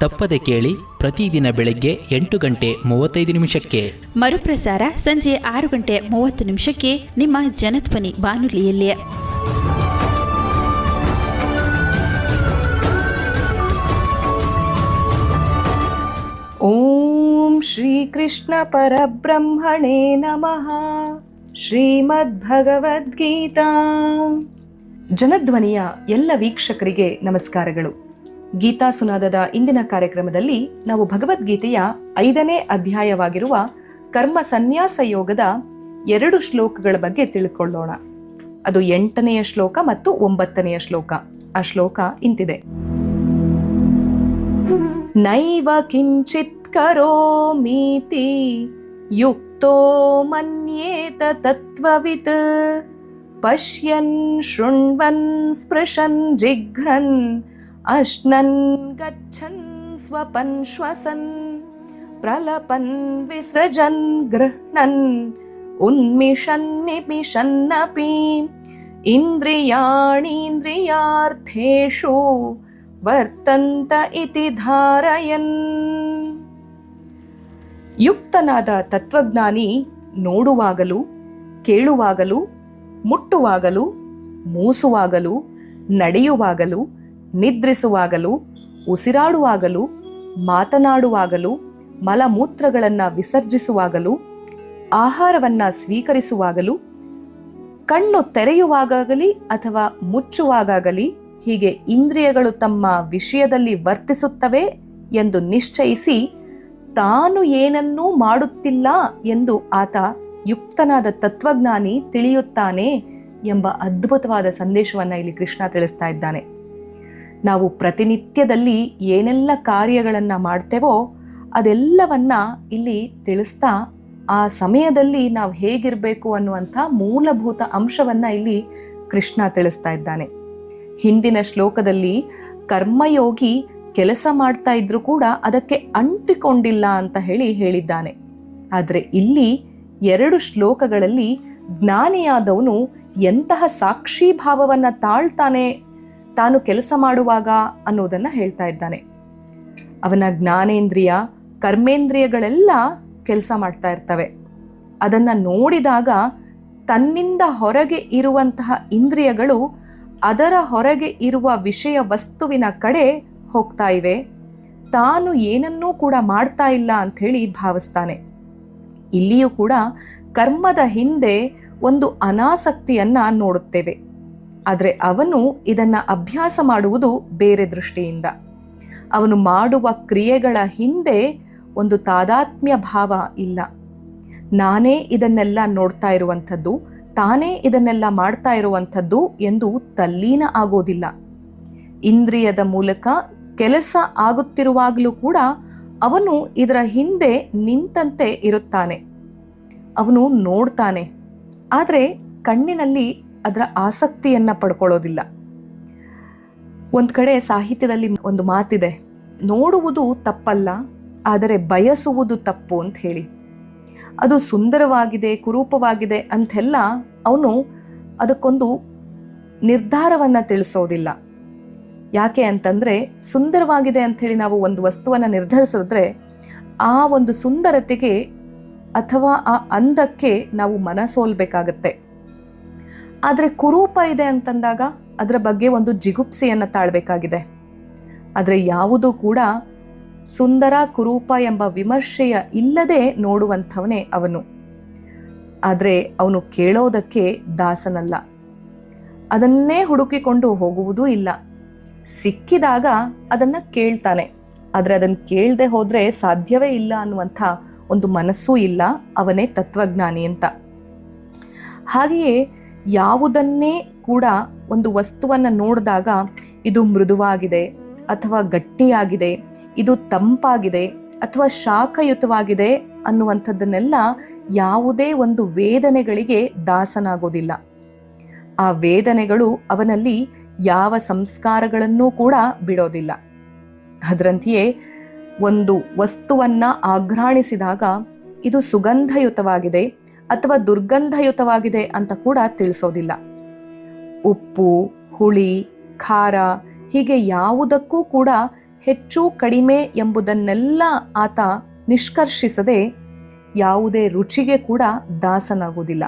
ತಪ್ಪದೆ ಕೇಳಿ ಪ್ರತಿದಿನ ಬೆಳಗ್ಗೆ ಎಂಟು ಗಂಟೆ ಮೂವತ್ತೈದು ನಿಮಿಷಕ್ಕೆ. ಮರುಪ್ರಸಾರ ಸಂಜೆ ಆರು ಗಂಟೆ ಮೂವತ್ತು ನಿಮಿಷಕ್ಕೆ ನಿಮ್ಮ ಜನಧ್ವನಿ ಬಾನುಲಿಯಲ್ಲಿ. ಓಂ ಶ್ರೀ ಕೃಷ್ಣ ಪರಬ್ರಹ್ಮಣೇ ನಮಃ. ಶ್ರೀಮದ್ಭಗವದ್ಗೀತಾ. ಜನಧ್ವನಿಯ ಎಲ್ಲ ವೀಕ್ಷಕರಿಗೆ ನಮಸ್ಕಾರಗಳು. ಗೀತಾ ಸುನಾದದ ಇಂದಿನ ಕಾರ್ಯಕ್ರಮದಲ್ಲಿ ನಾವು ಭಗವದ್ಗೀತೆಯ ಐದನೇ ಅಧ್ಯಾಯವಾಗಿರುವ ಕರ್ಮ ಸನ್ಯಾಸ ಯೋಗದ ಎರಡು ಶ್ಲೋಕಗಳ ಬಗ್ಗೆ ತಿಳ್ಕೊಳ್ಳೋಣ. ಅದು ಎಂಟನೆಯ ಶ್ಲೋಕ ಮತ್ತು ಒಂಬತ್ತನೆಯ ಶ್ಲೋಕ. ಆ ಶ್ಲೋಕ ಇಂತಿದೆ. ನೈವ ಕಿಂಚಿತ್ ಕರೋಮೀತಿ ಯುಕ್ತೋ ಮನ್ಯೇತ ತತ್ವವಿತ್ ಪಶ್ಯನ್ ಶೃಣ್ವನ್ ಸ್ಪೃಶನ್ ಜಿಘ್ರನ್ ಅಶ್ನನ್ ಗಚ್ಚನ್ ಸ್ವಪನ್ ಶ್ವಸನ್ ಪ್ರಲಪನ್ ವಿಸೃಜನ್ ಗೃಹ್ಣನ್ ಉನ್ಮಿಷನ್ ನಿಮಿಷನ್ನಪಿ ಇಂದ್ರಿಯಾಣೀಂದ್ರಿಯಾರ್ಥೇಷು ವರ್ತಂತ ಇತಿ ಧಾರಯನ್. ಯುಕ್ತನಾದ ತತ್ವಜ್ಞಾನಿ ನೋಡುವಾಗಲೂ, ಕೇಳುವಾಗಲೂ, ಮುಟ್ಟುವಾಗಲೂ, ಮೂಸುವಾಗಲೂ, ನಡೆಯುವಾಗಲೂ ನಿದ್ರಿಸುವಾಗಲೂ, ಉಸಿರಾಡುವಾಗಲೂ, ಮಾತನಾಡುವಾಗಲೂ, ಮಲಮೂತ್ರಗಳನ್ನು ವಿಸರ್ಜಿಸುವಾಗಲೂ, ಆಹಾರವನ್ನು ಸ್ವೀಕರಿಸುವಾಗಲೂ, ಕಣ್ಣು ತೆರೆಯುವಾಗಲಿ ಅಥವಾ ಮುಚ್ಚುವಾಗಲಿ ಹೀಗೆ ಇಂದ್ರಿಯಗಳು ತಮ್ಮ ವಿಷಯದಲ್ಲಿ ವರ್ತಿಸುತ್ತವೆ ಎಂದು ನಿಶ್ಚಯಿಸಿ ತಾನು ಏನನ್ನೂ ಮಾಡುತ್ತಿಲ್ಲ ಎಂದು ಆತ ಯುಕ್ತನಾದ ತತ್ವಜ್ಞಾನಿ ತಿಳಿಯುತ್ತಾನೆ ಎಂಬ ಅದ್ಭುತವಾದ ಸಂದೇಶವನ್ನು ಇಲ್ಲಿ ಕೃಷ್ಣ ತಿಳಿಸ್ತಾ ಇದ್ದಾನೆ. ನಾವು ಪ್ರತಿನಿತ್ಯದಲ್ಲಿ ಏನೆಲ್ಲ ಕಾರ್ಯಗಳನ್ನು ಮಾಡ್ತೇವೋ ಅದೆಲ್ಲವನ್ನ ಇಲ್ಲಿ ತಿಳಿಸ್ತಾ ಆ ಸಮಯದಲ್ಲಿ ನಾವು ಹೇಗಿರಬೇಕು ಅನ್ನುವಂಥ ಮೂಲಭೂತ ಅಂಶವನ್ನು ಇಲ್ಲಿ ಕೃಷ್ಣ ತಿಳಿಸ್ತಾ ಇದ್ದಾನೆ. ಹಿಂದಿನ ಶ್ಲೋಕದಲ್ಲಿ ಕರ್ಮಯೋಗಿ ಕೆಲಸ ಮಾಡ್ತಾ ಇದ್ರೂ ಕೂಡ ಅದಕ್ಕೆ ಅಂಟಿಕೊಂಡಿಲ್ಲ ಅಂತ ಹೇಳಿ ಹೇಳಿದ್ದಾನೆ. ಆದರೆ ಇಲ್ಲಿ ಎರಡು ಶ್ಲೋಕಗಳಲ್ಲಿ ಜ್ಞಾನಿಯಾದವನು ಎಂತಹ ಸಾಕ್ಷಿ ಭಾವವನ್ನು ತಾಳ್ತಾನೆ ತಾನು ಕೆಲಸ ಮಾಡುವಾಗ ಅನ್ನೋದನ್ನ ಹೇಳ್ತಾ ಇದ್ದಾನೆ. ಅವನ ಜ್ಞಾನೇಂದ್ರಿಯ, ಕರ್ಮೇಂದ್ರಿಯಗಳೆಲ್ಲ ಕೆಲಸ ಮಾಡ್ತಾ ಇರ್ತವೆ. ಅದನ್ನ ನೋಡಿದಾಗ ತನ್ನಿಂದ ಹೊರಗೆ ಇರುವಂತಹ ಇಂದ್ರಿಯಗಳು ಅದರ ಹೊರಗೆ ಇರುವ ವಿಷಯ ವಸ್ತುವಿನ ಕಡೆ ಹೋಗ್ತಾ ಇವೆ. ತಾನು ಏನನ್ನೂ ಕೂಡ ಮಾಡ್ತಾ ಇಲ್ಲ ಅಂಥೇಳಿ ಭಾವಿಸ್ತಾನೆ. ಇಲ್ಲಿಯೂ ಕೂಡ ಕರ್ಮದ ಹಿಂದೆ ಒಂದು ಅನಾಸಕ್ತಿಯನ್ನ ನೋಡುತ್ತೇವೆ. ಆದರೆ ಅವನು ಇದನ್ನು ಅಭ್ಯಾಸ ಮಾಡುವುದು ಬೇರೆ ದೃಷ್ಟಿಯಿಂದ. ಅವನು ಮಾಡುವ ಕ್ರಿಯೆಗಳ ಹಿಂದೆ ಒಂದು ತಾದಾತ್ಮ್ಯ ಭಾವ ಇಲ್ಲ. ನಾನೇ ಇದನ್ನೆಲ್ಲ ನೋಡ್ತಾ ಇರುವಂಥದ್ದು, ತಾನೇ ಇದನ್ನೆಲ್ಲ ಮಾಡ್ತಾ ಇರುವಂಥದ್ದು ಎಂದು ತಲ್ಲೀನ ಆಗೋದಿಲ್ಲ. ಇಂದ್ರಿಯದ ಮೂಲಕ ಕೆಲಸ ಆಗುತ್ತಿರುವಾಗಲೂ ಕೂಡ ಅವನು ಇದರ ಹಿಂದೆ ನಿಂತಂತೆ ಇರುತ್ತಾನೆ. ಅವನು ನೋಡ್ತಾನೆ. ಆದರೆ ಕಣ್ಣಿನಲ್ಲಿ ಅದರ ಆಸಕ್ತಿಯನ್ನು ಪಡ್ಕೊಳ್ಳೋದಿಲ್ಲ. ಒಂದು ಕಡೆ ಸಾಹಿತ್ಯದಲ್ಲಿ ಒಂದು ಮಾತಿದೆ, ನೋಡುವುದು ತಪ್ಪಲ್ಲ, ಆದರೆ ಬಯಸುವುದು ತಪ್ಪು ಅಂತ ಹೇಳಿ. ಅದು ಸುಂದರವಾಗಿದೆ, ಕುರೂಪವಾಗಿದೆ ಅಂತೆಲ್ಲ ಅವನು ಅದಕ್ಕೊಂದು ನಿರ್ಧಾರವನ್ನು ತಿಳಿಸೋದಿಲ್ಲ. ಯಾಕೆ ಅಂತಂದರೆ, ಸುಂದರವಾಗಿದೆ ಅಂಥೇಳಿ ನಾವು ಒಂದು ವಸ್ತುವನ್ನು ನಿರ್ಧರಿಸಿದ್ರೆ, ಆ ಒಂದು ಸುಂದರತೆಗೆ ಅಥವಾ ಆ ಅಂದಕ್ಕೆ ನಾವು ಮನಸೋಲ್ಬೇಕಾಗತ್ತೆ. ಆದರೆ ಕುರೂಪ ಇದೆ ಅಂತಂದಾಗ ಅದರ ಬಗ್ಗೆ ಒಂದು ಜಿಗುಪ್ಸೆಯನ್ನು ತಾಳ್ಬೇಕಾಗಿದೆ. ಆದರೆ ಯಾವುದೂ ಕೂಡ ಸುಂದರ ಕುರೂಪ ಎಂಬ ವಿಮರ್ಶೆಯ ಇಲ್ಲದೆ ನೋಡುವಂಥವನೇ ಅವನು. ಆದರೆ ಅವನು ಕೇಳೋದಕ್ಕೆ ದಾಸನಲ್ಲ. ಅದನ್ನೇ ಹುಡುಕಿಕೊಂಡು ಹೋಗುವುದೂ ಇಲ್ಲ. ಸಿಕ್ಕಿದಾಗ ಅದನ್ನ ಕೇಳ್ತಾನೆ. ಆದರೆ ಅದನ್ನು ಕೇಳದೆ ಹೋದರೆ ಸಾಧ್ಯವೇ ಇಲ್ಲ ಅನ್ನುವಂಥ ಒಂದು ಮನಸ್ಸೂ ಇಲ್ಲ, ಅವನೇ ತತ್ವಜ್ಞಾನಿ ಅಂತ. ಹಾಗೆಯೇ ಯಾವುದನ್ನೇ ಕೂಡ ಒಂದು ವಸ್ತುವನ್ನು ನೋಡಿದಾಗ ಇದು ಮೃದುವಾಗಿದೆ ಅಥವಾ ಗಟ್ಟಿಯಾಗಿದೆ, ಇದು ತಂಪಾಗಿದೆ ಅಥವಾ ಶಾಖಯುತವಾಗಿದೆ ಅನ್ನುವಂಥದ್ದನ್ನೆಲ್ಲ ಯಾವುದೇ ಒಂದು ವೇದನೆಗಳಿಗೆ ದಾಸನಾಗೋದಿಲ್ಲ. ಆ ವೇದನೆಗಳು ಅವನಲ್ಲಿ ಯಾವ ಸಂಸ್ಕಾರಗಳನ್ನೂ ಕೂಡ ಬಿಡೋದಿಲ್ಲ. ಅದರಂತೆಯೇ ಒಂದು ವಸ್ತುವನ್ನು ಆಘ್ರಾಣಿಸಿದಾಗ ಇದು ಸುಗಂಧಯುತವಾಗಿದೆ ಅಥವಾ ದುರ್ಗಂಧಯುತವಾಗಿದೆ ಅಂತ ಕೂಡ ತಿಳಿಸೋದಿಲ್ಲ. ಉಪ್ಪು, ಹುಳಿ, ಖಾರ ಹೀಗೆ ಯಾವುದಕ್ಕೂ ಕೂಡ ಹೆಚ್ಚು ಕಡಿಮೆ ಎಂಬುದನ್ನೆಲ್ಲ ಆತ ನಿಷ್ಕರ್ಷಿಸದೆ ಯಾವುದೇ ರುಚಿಗೆ ಕೂಡ ದಾಸನಾಗುವುದಿಲ್ಲ.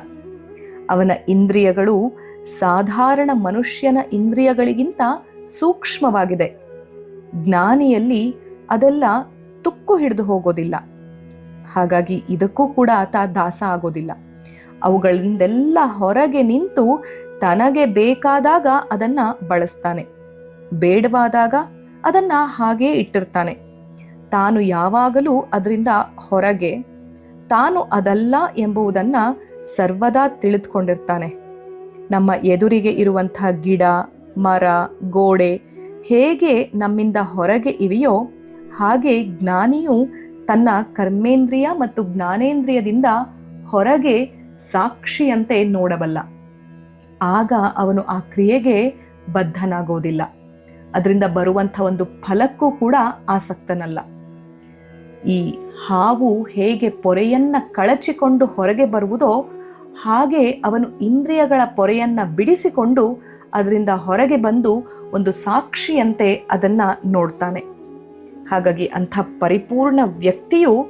ಅವನ ಇಂದ್ರಿಯಗಳು ಸಾಧಾರಣ ಮನುಷ್ಯನ ಇಂದ್ರಿಯಗಳಿಗಿಂತ ಸೂಕ್ಷ್ಮವಾಗಿದೆ. ಜ್ಞಾನಿಯಲ್ಲಿ ಅದೆಲ್ಲ ತುಕ್ಕು ಹಿಡಿದು ಹೋಗೋದಿಲ್ಲ. ಹಾಗಾಗಿ ಇದಕ್ಕೂ ಕೂಡ ಆತ ದಾಸ ಆಗೋದಿಲ್ಲ. ಅವುಗಳಿಂದೆಲ್ಲ ಹೊರಗೆ ನಿಂತು ತನಗೆ ಬೇಕಾದಾಗ ಅದನ್ನ ಬಳಸ್ತಾನೆ. ಬೇಡವಾದಾಗ ಅದನ್ನ ಹಾಗೇ ಇಟ್ಟಿರ್ತಾನೆ. ತಾನು ಯಾವಾಗಲೂ ಅದರಿಂದ ಹೊರಗೆ, ತಾನು ಅದಲ್ಲ ಎಂಬುದನ್ನ ಸರ್ವದಾ ತಿಳಿದುಕೊಂಡಿರ್ತಾನೆ. ನಮ್ಮ ಎದುರಿಗೆ ಇರುವಂತಹ ಗಿಡ, ಮರ, ಗೋಡೆ ಹೇಗೆ ನಮ್ಮಿಂದ ಹೊರಗೆ ಇವೆಯೋ ಹಾಗೆ ಜ್ಞಾನಿಯು ತನ್ನ ಕರ್ಮೇಂದ್ರಿಯ ಮತ್ತು ಜ್ಞಾನೇಂದ್ರಿಯದಿಂದ ಹೊರಗೆ ಸಾಕ್ಷಿಯಂತೆ ನೋಡಬಲ್ಲ. ಆಗ ಅವನು ಆ ಕ್ರಿಯೆಗೆ ಬದ್ಧನಾಗೋದಿಲ್ಲ. ಅದರಿಂದ ಬರುವಂಥ ಒಂದು ಫಲಕ್ಕೂ ಕೂಡ ಆಸಕ್ತನಲ್ಲ. ಈ ಹಾವು ಹೇಗೆ ಪೊರೆಯನ್ನ ಕಳಚಿಕೊಂಡು ಹೊರಗೆ ಬರುವುದೋ ಹಾಗೆ ಅವನು ಇಂದ್ರಿಯಗಳ ಪೊರೆಯನ್ನ ಬಿಡಿಸಿಕೊಂಡು ಅದರಿಂದ ಹೊರಗೆ ಬಂದು ಒಂದು ಸಾಕ್ಷಿಯಂತೆ ಅದನ್ನ ನೋಡ್ತಾನೆ. ಹಾಗಾಗಿ ಅಂಥ ಪರಿಪೂರ್ಣ ವ್ಯಕ್ತಿಯು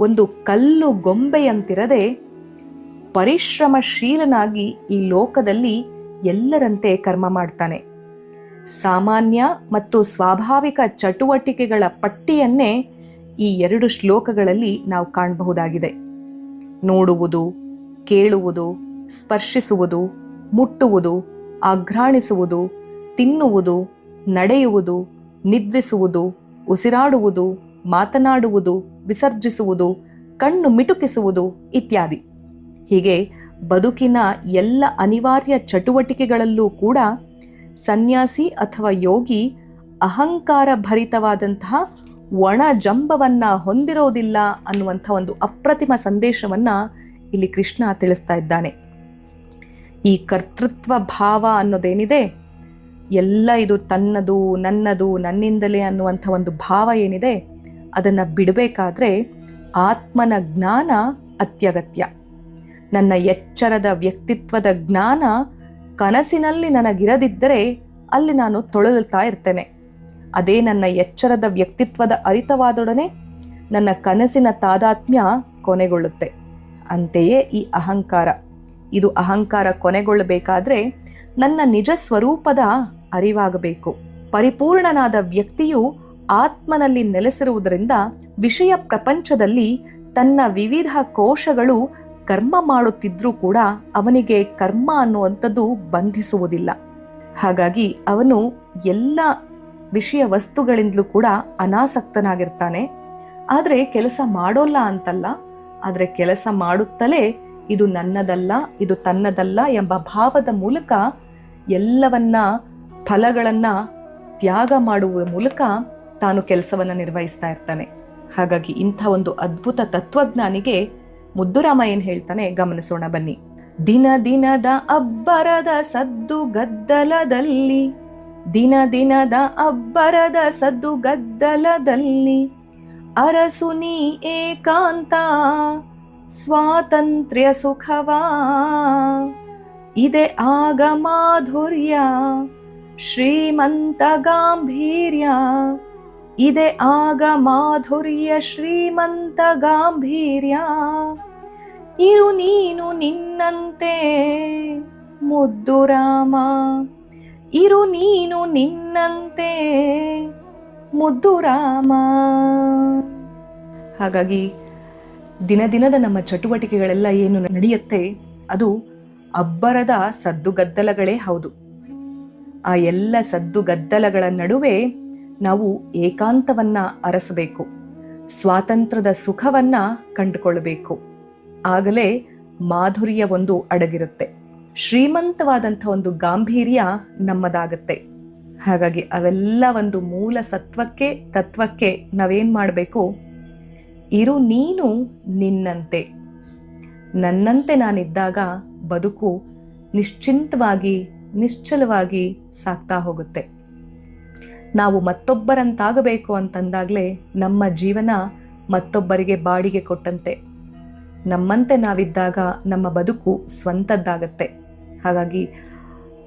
ಒಂದು ಕಲ್ಲು ಗೊಂಬೆಯಂತಿರದೆ ಪರಿಶ್ರಮಶೀಲನಾಗಿ ಈ ಲೋಕದಲ್ಲಿ ಎಲ್ಲರಂತೆ ಕರ್ಮ ಮಾಡ್ತಾನೆ. ಸಾಮಾನ್ಯ ಮತ್ತು ಸ್ವಾಭಾವಿಕ ಚಟುವಟಿಕೆಗಳ ಪಟ್ಟಿಯನ್ನೇ ಈ ಎರಡು ಶ್ಲೋಕಗಳಲ್ಲಿ ನಾವು ಕಾಣಬಹುದಾಗಿದೆ. ನೋಡುವುದು, ಕೇಳುವುದು, ಸ್ಪರ್ಶಿಸುವುದು, ಮುಟ್ಟುವುದು, ಆಘ್ರಾಣಿಸುವುದು, ತಿನ್ನುವುದು, ನಡೆಯುವುದು, ನಿದ್ರಿಸುವುದು ಉಸಿರಾಡುವುದು, ಮಾತನಾಡುವುದು, ವಿಸರ್ಜಿಸುವುದು, ಕಣ್ಣು ಮಿಟುಕಿಸುವುದು ಇತ್ಯಾದಿ. ಹೀಗೆ ಬದುಕಿನ ಎಲ್ಲ ಅನಿವಾರ್ಯ ಚಟುವಟಿಕೆಗಳಲ್ಲೂ ಕೂಡ ಸನ್ಯಾಸಿ ಅಥವಾ ಯೋಗಿ ಅಹಂಕಾರ ಭರಿತವಾದಂತಹ ಒಣ ಜಂಬವನ್ನ ಹೊಂದಿರೋದಿಲ್ಲ ಅನ್ನುವಂಥ ಒಂದು ಅಪ್ರತಿಮ ಸಂದೇಶವನ್ನ ಇಲ್ಲಿ ಕೃಷ್ಣ ತಿಳಿಸ್ತಾ ಇದ್ದಾನೆ. ಈ ಕರ್ತೃತ್ವ ಭಾವ ಅನ್ನೋದೇನಿದೆ? ಎಲ್ಲ ಇದು ತನ್ನದು, ನನ್ನದು, ನನ್ನಿಂದಲೇ ಅನ್ನುವಂಥ ಒಂದು ಭಾವ ಏನಿದೆ, ಅದನ್ನು ಬಿಡಬೇಕಾದ್ರೆ ಆತ್ಮನ ಜ್ಞಾನ ಅತ್ಯಗತ್ಯ. ನನ್ನ ಎಚ್ಚರದ ವ್ಯಕ್ತಿತ್ವದ ಜ್ಞಾನ ಕನಸಿನಲ್ಲಿ ನನಗಿರದಿದ್ದರೆ ಅಲ್ಲಿ ನಾನು ತೊಳಲುತ್ತಾ ಇರ್ತೇನೆ. ಅದೇ ನನ್ನ ಎಚ್ಚರದ ವ್ಯಕ್ತಿತ್ವದ ಅರಿತವಾದೊಡನೆ ನನ್ನ ಕನಸಿನ ತಾದಾತ್ಮ್ಯ ಕೊನೆಗೊಳ್ಳುತ್ತೆ. ಅಂತೆಯೇ ಈ ಅಹಂಕಾರ. ಇದು ಅಹಂಕಾರ ಕೊನೆಗೊಳ್ಳಬೇಕಾದ್ರೆ ನನ್ನ ನಿಜ ಸ್ವರೂಪದ ಅರಿವಾಗಬೇಕು. ಪರಿಪೂರ್ಣನಾದ ವ್ಯಕ್ತಿಯು ಆತ್ಮನಲ್ಲಿ ನೆಲೆಸಿರುವುದರಿಂದ ವಿಷಯ ಪ್ರಪಂಚದಲ್ಲಿ ತನ್ನ ವಿವಿಧ ಕೋಶಗಳು ಕರ್ಮ ಮಾಡುತ್ತಿದ್ರೂ ಕೂಡ ಅವನಿಗೆ ಕರ್ಮ ಅನ್ನುವಂಥದ್ದು ಬಂಧಿಸುವುದಿಲ್ಲ. ಹಾಗಾಗಿ ಅವನು ಎಲ್ಲ ವಿಷಯ ವಸ್ತುಗಳಿಂದಲೂ ಕೂಡ ಅನಾಸಕ್ತನಾಗಿರ್ತಾನೆ. ಆದರೆ ಕೆಲಸ ಮಾಡೋಲ್ಲ ಅಂತಲ್ಲ. ಆದರೆ ಕೆಲಸ ಮಾಡುತ್ತಲೇ ಇದು ನನ್ನದಲ್ಲ, ಇದು ತನ್ನದಲ್ಲ ಎಂಬ ಭಾವದ ಮೂಲಕ ಎಲ್ಲವನ್ನ ಫಲಗಳನ್ನ ತ್ಯಾಗ ಮಾಡುವ ಮೂಲಕ ತಾನು ಕೆಲಸವನ್ನು ನಿರ್ವಹಿಸ್ತಾ ಇರ್ತಾನೆ. ಹಾಗಾಗಿ ಇಂಥ ಒಂದು ಅದ್ಭುತ ತತ್ವಜ್ಞಾನಿಗೆ ಮುದ್ದುರಾಮ ಏನು ಹೇಳ್ತಾನೆ? ಗಮನಿಸೋಣ ಬನ್ನಿ. ದಿನ ದಿನದ ಅಬ್ಬರದ ಸದ್ದು ಗದ್ದಲದಲ್ಲಿ, ದಿನ ದಿನದ ಅಬ್ಬರದ ಸದ್ದು ಗದ್ದಲದಲ್ಲಿ ಅರಸುನಿ ಏಕಾಂತ, ಸ್ವಾತಂತ್ರ್ಯ ಸುಖವಾ, ಇದೆ ಆಗ ಮಾಧುರ್ಯ ಶ್ರೀಮಂತ ಗಾಂಭೀರ್ಯ ಇದೆ ಆಗ ಮಾಧುರ್ಯ ಶ್ರೀಮಂತ ಗಾಂಭೀರ್ಯ ಇರು ನೀನು ನಿನ್ನಂತೆ, ಮುದ್ದು ರಾಮ. ಇರು ನೀನು ನಿನ್ನಂತೆ, ಮುದ್ದು ರಾಮ. ಹಾಗಾಗಿ ದಿನ ದಿನದ ನಮ್ಮ ಚಟುವಟಿಕೆಗಳೆಲ್ಲ ಏನು ನಡೆಯುತ್ತೆ, ಅದು ಅಬ್ಬರದ ಸದ್ದುಗದ್ದಲಗಳೇ ಹೌದು. ಆ ಎಲ್ಲ ಸದ್ದು ಗದ್ದಲಗಳ ನಡುವೆ ನಾವು ಏಕಾಂತವನ್ನ ಅರಸಬೇಕು. ಸ್ವಾತಂತ್ರ್ಯದ ಸುಖವನ್ನ ಕಂಡುಕೊಳ್ಳಬೇಕು. ಆಗಲೇ ಮಾಧುರ್ಯ ಒಂದು ಅಡಗಿರುತ್ತೆ. ಶ್ರೀಮಂತವಾದಂಥ ಒಂದು ಗಾಂಭೀರ್ಯ ನಮ್ಮದಾಗತ್ತೆ. ಹಾಗಾಗಿ ಅವೆಲ್ಲ ಒಂದು ಮೂಲ ಸತ್ವಕ್ಕೆ, ತತ್ವಕ್ಕೆ ನಾವೇನ್ ಮಾಡಬೇಕು? ಇರು ನೀನು ನಿನ್ನಂತೆ. ನನ್ನಂತೆ ನಾನಿದ್ದಾಗ ಬದುಕು ನಿಶ್ಚಿಂತವಾಗಿ ನಿಶ್ಚಲವಾಗಿ ಸಾಗ್ತಾ ಹೋಗುತ್ತೆ. ನಾವು ಮತ್ತೊಬ್ಬರಂತಾಗಬೇಕು ಅಂತಂದಾಗಲೇ ನಮ್ಮ ಜೀವನ ಮತ್ತೊಬ್ಬರಿಗೆ ಬಾಡಿಗೆ ಕೊಟ್ಟಂತೆ. ನಮ್ಮಂತೆ ನಾವಿದ್ದಾಗ ನಮ್ಮ ಬದುಕು ಸ್ವಂತದ್ದಾಗತ್ತೆ. ಹಾಗಾಗಿ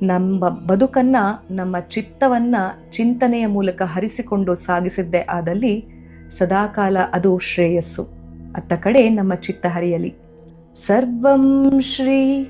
ನಮ್ಮ ಬದುಕನ್ನ, ನಮ್ಮ ಚಿತ್ತವನ್ನ ಚಿಂತನೆಯ ಮೂಲಕ ಹರಿಸಿಕೊಂಡು ಸಾಗಿಸಿದ್ದೆ ಆದಲ್ಲಿ ಸದಾಕಾಲ ಅದು ಶ್ರೇಯಸ್ಸು. ಅತ್ತ ಕಡೆ ನಮ್ಮ ಚಿತ್ತ ಹರಿಯಲಿ. ಸರ್ವಂ ಶ್ರೀ